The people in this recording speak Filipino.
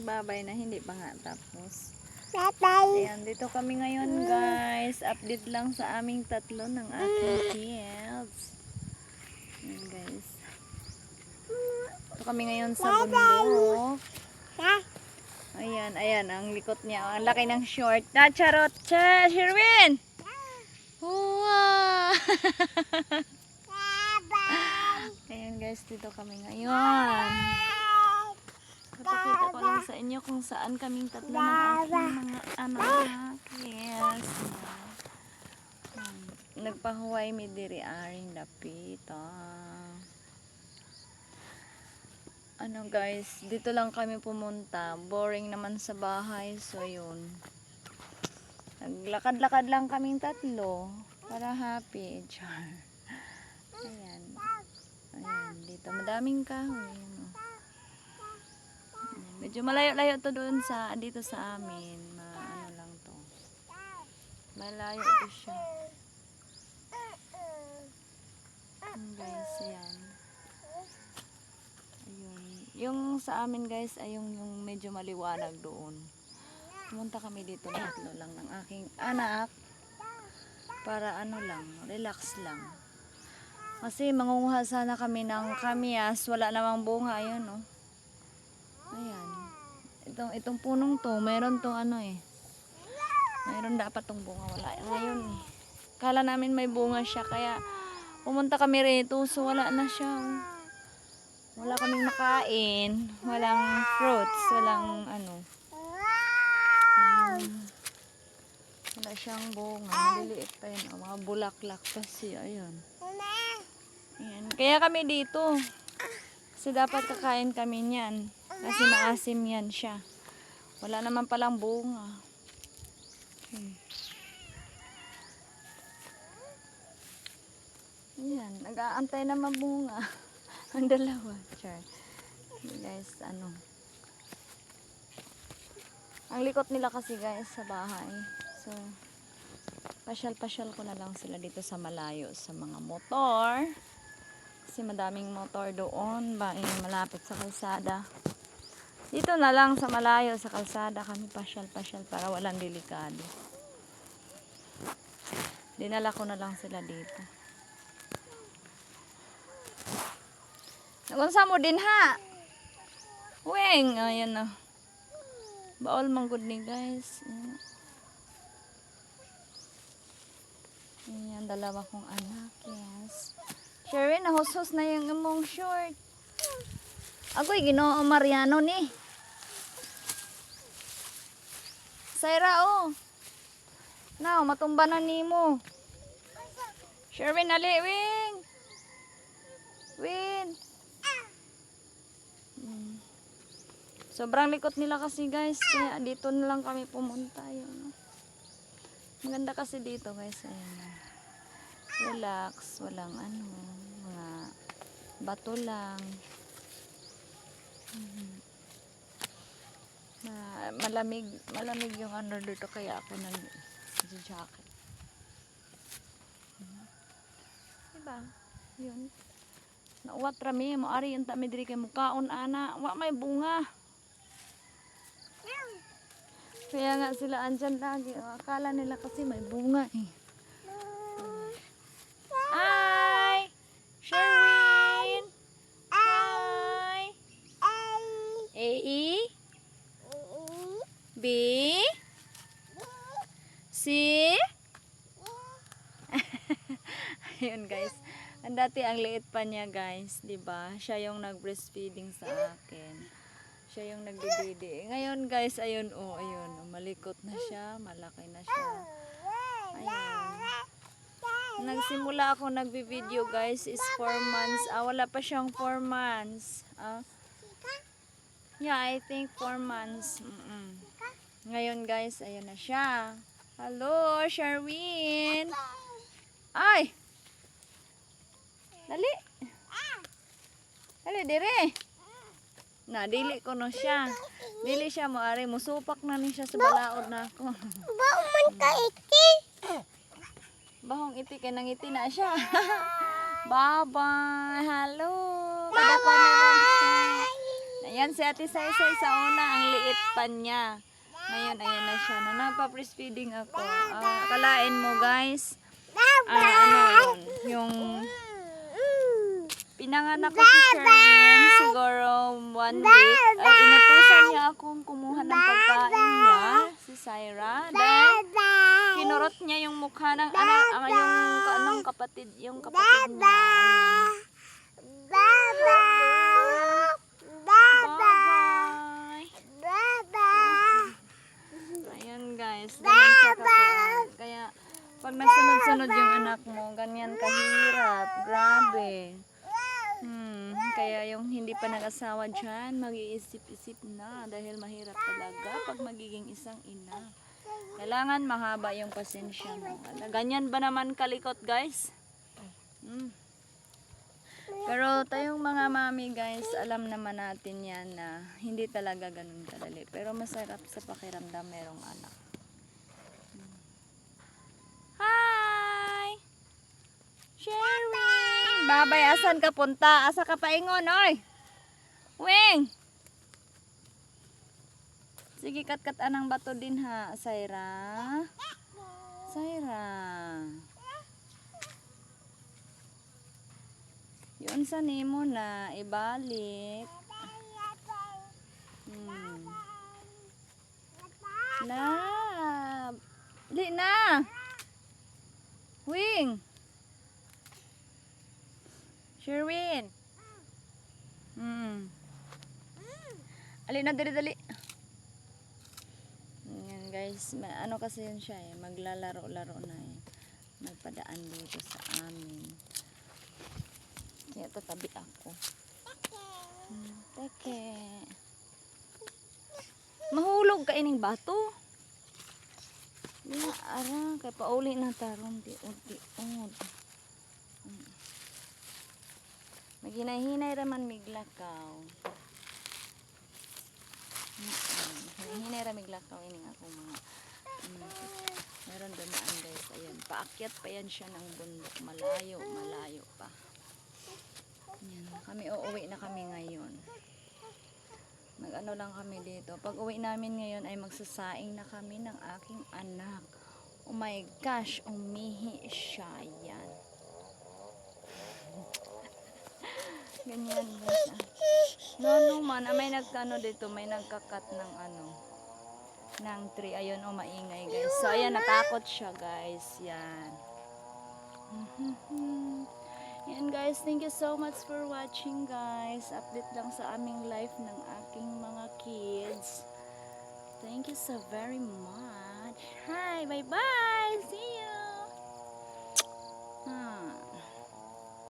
magbabay na hindi pa nga tapos. Tatay. Ayan, dito kami ngayon guys. Update lang sa aming tatlo ng aking kids. Ayan guys. Dito kami ngayon sa bundok. Ayan, ayan, ang likot niya. Ang laki ng short. Na, charot. Cha, Sherwin! Wow! Ayan guys, dito kami ngayon. Papakita ko lang sa inyo kung saan kaming tatlo ng aking mga anak. Yes. Nagpahuway mi diri aring dapita. Ano guys, dito lang kami pumunta. Boring naman sa bahay. So yun. Naglakad-lakad lang kaming tatlo. Para happy. Char. Ayan. Ayan. Dito madaming kahoy. Medyo malayo-layo to doon sa dito sa amin. Ma, ano lang to. Malayo to siya. Ayan, guys, ayan. Ayun. Yung sa amin guys ay yung, yung medyo maliwanag doon. Pumunta kami dito tatlo lang ng aking anak para ano lang, relax lang. Kasi mangunguha sana kami ng kamias, wala namang bunga, ayun oh. Ayan. Itong, itong punong to, meron tong ano eh. Meron dapat tong bunga, wala. Ngayon eh. Kala namin may bunga siya, kaya pumunta kami rito, so wala na siya. Wala kaming makain, walang fruits, walang ano. Wala siyang bunga, maliliit pa yun. oh, mga bulaklak kasi, ayun. Ayan. Kaya kami dito. Kasi dapat kakain kami niyan. Kasi maasim yan siya. Wala naman palang bunga. Hmm. Ayan. Nag-aantay na mabunga. Ang dalawa. Char. Guys, ano. Ang likot nila kasi guys sa bahay. So, pasyal-pasyal ko na lang sila dito sa malayo sa mga motor. Kasi madaming motor doon, ba, eh, malapit sa kalsada. Dito na lang sa malayo sa kalsada kami pasyal-pasyal para walang delikado. Dinala ko na lang sila dito. Nagunsa mo din ha? Weng, ayan na. Baol man good ni guys. Ayan. Ayan, dalawa kong anak, yes. Sherwin, nahusos na yung imong short. Agoy, ginoo Mariano ni. Sayra, oh. Now, matumba na nimo. Sherwin, ali, wing. Win. Mm. Sobrang likot nila kasi guys. Kaya dito na lang kami pumunta. Yun. Maganda kasi dito guys. Ayan. Relax. Walang ano. Mga bato lang. Mhm. Ma- malamig. Malamig yung ano dito. Kaya ako nag jacket. Mhm. Diba? Yun. Nauwat rami mo ari yung tami diri kay mukaon ana. Wa may bunga. Kaya nga sila andyan lagi. Akala nila kasi may bunga eh. Hi! Sherwin! Hi! A-E? B? C? Ayun guys. Ang dati ang liit pa niya guys, 'di ba? Siya yung nag-breastfeeding sa akin. Siya yung nagdididi. Ngayon guys, ayun oh, ayun, malikot na siya, malaki na siya. Ayun. Nagsimula ako nagbi-video guys is 4 months. Ah, wala pa siyang 4 months. Ah. Yeah, I think 4 months. Mm-mm. Ngayon guys, ayun na siya. Hello, Sherwin. Ay! Dali. Dali, dire. Na, dili ko no siya. Dili siya mo ari musupak na ni siya sa balaod na ako. Ba man ka iki? Bahong iti kay nang iti na siya. Bye-bye. Hello. Kada pa naman siya. Yan si Ate Saysay sa una, ang liit pa niya. Ngayon, ayan na siya. No, nagpa-breastfeeding ako. Ah, kalain mo guys. Ah, ano yun? Yung pinanganak ko si Sherwin, siguro one week. Ah, inutusan niya akong kumuha ng pagkain niya, si Syra. Dahil kinurot niya yung mukha ng ano, ang yung kanong kapatid, yung kapatid niya. Ayun. Bye-bye. Ayun guys, kakuan. Kaya pag nasunod-sunod yung anak mo, ganyan kahirap. Grabe. Hmm, kaya yung hindi pa nag-asawa dyan, mag-iisip-isip na dahil mahirap talaga pag magiging isang ina. Kailangan mahaba yung pasensya mo. Ganyan ba naman kalikot guys? Hmm. Pero tayong mga mami guys, alam naman natin yan na hindi talaga ganun kadali. Pero masarap sa pakiramdam merong anak. Hmm. Hi! Sherwin! Babay, asan ka punta? Asa ka paingon, oy? Wing! Sige, kat-kat anang bato din ha, Saira. Saira. Yun sa nimo na ibalik. Hmm. Lab. Li na. Wing. Sherwin. Hmm. Ali na dali dali. Yan guys, ma- ano kasi yun siya eh, maglalaro-laro na eh. Nagpadaan dito sa amin. Kaya tatabi ako. Hmm, teke. Mahulog ka ining bato. Wala, ara, kay pauli na taron di unti ungod. Hmm. Maghinay-hinay raman miglakaw. Mm Hinay ra miglakaw ining ako mga mm, meron dumaan guys ayan paakyat pa yan siya ng bundok. Malayo malayo pa. Yan kami uuwi na kami ngayon. Mag ano lang kami dito. Pag uwi namin ngayon ay magsasaing na kami ng aking anak. Oh my gosh umihi siya yan ganyan guys. No, no man, ah, may nagkano dito, may nagkakat ng ano, ng tree. Ayun, oh, maingay guys. So, ayan, natakot siya guys. Yan. Yan guys, thank you so much for watching guys. Update lang sa aming life ng aking mga kids. Thank you so very much. Hi, bye-bye.